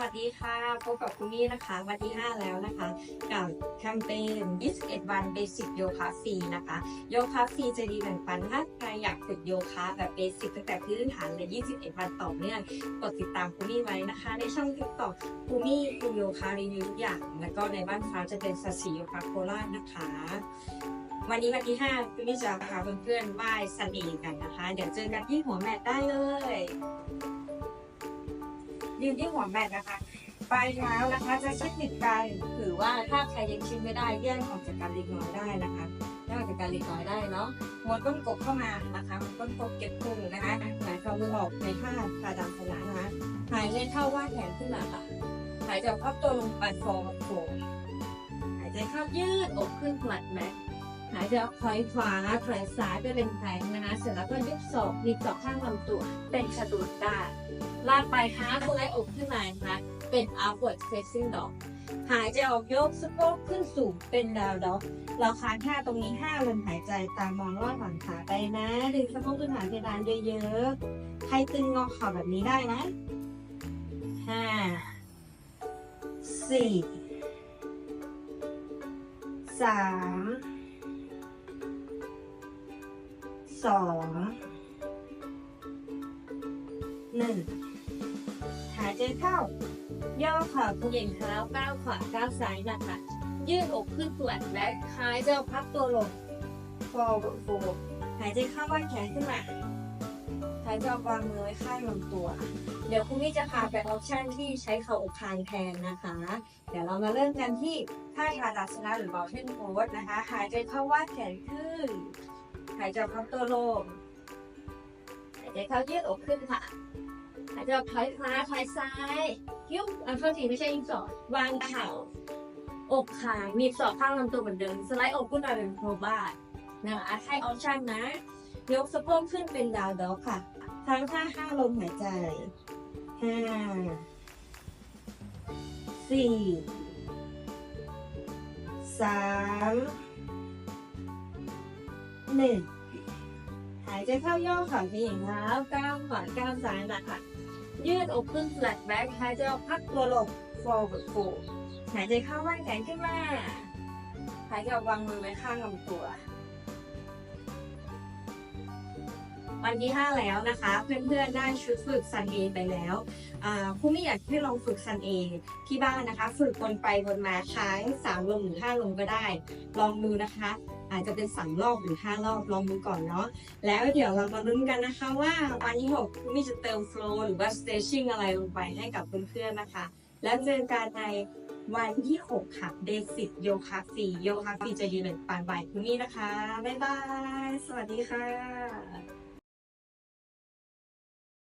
วัสดีค่ะพบกับคุณมี่นะคะ วันที่ 5 แล้วนะคะ กับแคมเปญ 21 วันเบสิกโยคะฟรีนะคะ โยคะฟรีจะดีแบ่งปันถ้าใครอยากฝึกโยคะแบบเบสิกตั้งแต่พื้นฐานเลย 21 วันต่อเนื่องกดติดตามคุณมี่ไว้นะคะ ในช่องติ๊กต็อกคุณมี่คุณโยคะรีวิวทุกอย่าง แล้วก็ในบ้านฟ้าจะเป็นสัสีโยคะโคราชนะคะ วันนี้วันที่5คุณมี่จะพาเพื่อนๆไหว้ซันเองกันนะคะ เดี๋ยวเจอกันที่หัวแมตได้เลย ยืนที่หัวแมตนะคะ ปลายเท้านะคะจะชิดติดกันหรือว่าถ้าใครยังชิดไม่ได้แย่งออกจากการเล็กน้อยได้นะคะแย่งออกจากการเล็กน้อยได้เนาะม้วนก้นกบเข้ามานะคะม้วนก้นกบเก็บพุงนะคะหายใจมือออกในท่าคาดามสนะนะคะหายใจเข้าว่าแขนขึ้นมาค่ะหายใจพับตัวลงปัดฟองโผล่หายใจเข้ายืดอกขึ้นหลัดแม็ก หายใจออกถอยขวาถอยซ้ายไปเป็นแผงนะคะ เสร็จแล้วก็ยกศอกดีดศอข้างลำตัว เป็นชะดูดได้ลากไปหาตัวไอ้อกขึ้นมานะคะ เป็น upward facing dog หายใจออกยกสะโพกขึ้นสูงเป็นดาวด็อกเราค้างท่าตรงนี้ห้าลมหายใจตามมองลอดหลังขาไปนะดึงสะโพกขึ้นหาเพดานเยอะๆใครตึงงอเข่าแบบนี้ได้นะห้าสี่สาม สองหนึ่งหายใจเข้า ย่อเข่าเขย่งเท้าก้าวขวาก้าวซ้ายนะคะ ยืดอกขึ้นปวดและหายใจออกพับตัวลง forward fold หายใจเข้าวางแขนขึ้นมาหายใจออกวางมือไว้ข้างลำตัว เดี๋ยวคุณพี่จะพาไปออปชั่นที่ใช้เข่าอกคางแทนนะคะ เดี๋ยวเรามาเริ่มกันที่ท่าทาดาสนะหรือ mountain pose นะคะ หายใจเข้าวาดแขนขึ้น หายใจออกพับตัวลงหายใจเข้ายืดอกขึ้นค่ะ หายใจออกถอยขวาถอยซ้ายยิ้วอันเข้าทีไม่ใช่ยิ้มสอดวางเข่า อกขางมีบศอกข้างลำตัวเหมือนเดิม สไลด์อกขึ้นมาเป็นโครบาทนะคะให้ออปชั่นนะ ยกสะโพกขึ้นเป็นดาวด็อกค่ะ ทั้งท่าห้าลมหายใจห้าสี่สามหนึ่งายใจเข้าย่อขาเพียงเท้าก้าวขวาก้าวซ้ายนะคะยืดอกขึ้น flat back หายใจออกพักตัวลง forward fold หายใจเข้าว่างแขนขึ้นมาหายใจออกวางมือไว้ข้างลำตัว วันที่ 5 แล้วนะคะ เพื่อนๆได้ชุดฝึกซันเอไปแล้วอ่าผู้ไม่อยากให้ลองฝึกซันเอที่บ้านนะคะ ฝึกวนไปวนมาค้างสามลมหรือห้าลมก็ได้ ลองดูนะคะ อาจจะเป็นสามรอบหรือห้ารอบลองดูก่อนเนาะแล้วเดี๋ยวเรามาลุ้นกันนะคะว่าวันที่6คุณมี่จะเติมโฟล์หรือว่า stretching อะไรลงไปให้กับเพื่อนๆนะคะ แล้วเจอกันในวันที่ 6 ค่ะ Basic โยคะฟรีโยคะฟรีจะยืนเป็นปานบ่ายคุณมี่นะคะ บ๊ายบาย สวัสดีค่ะ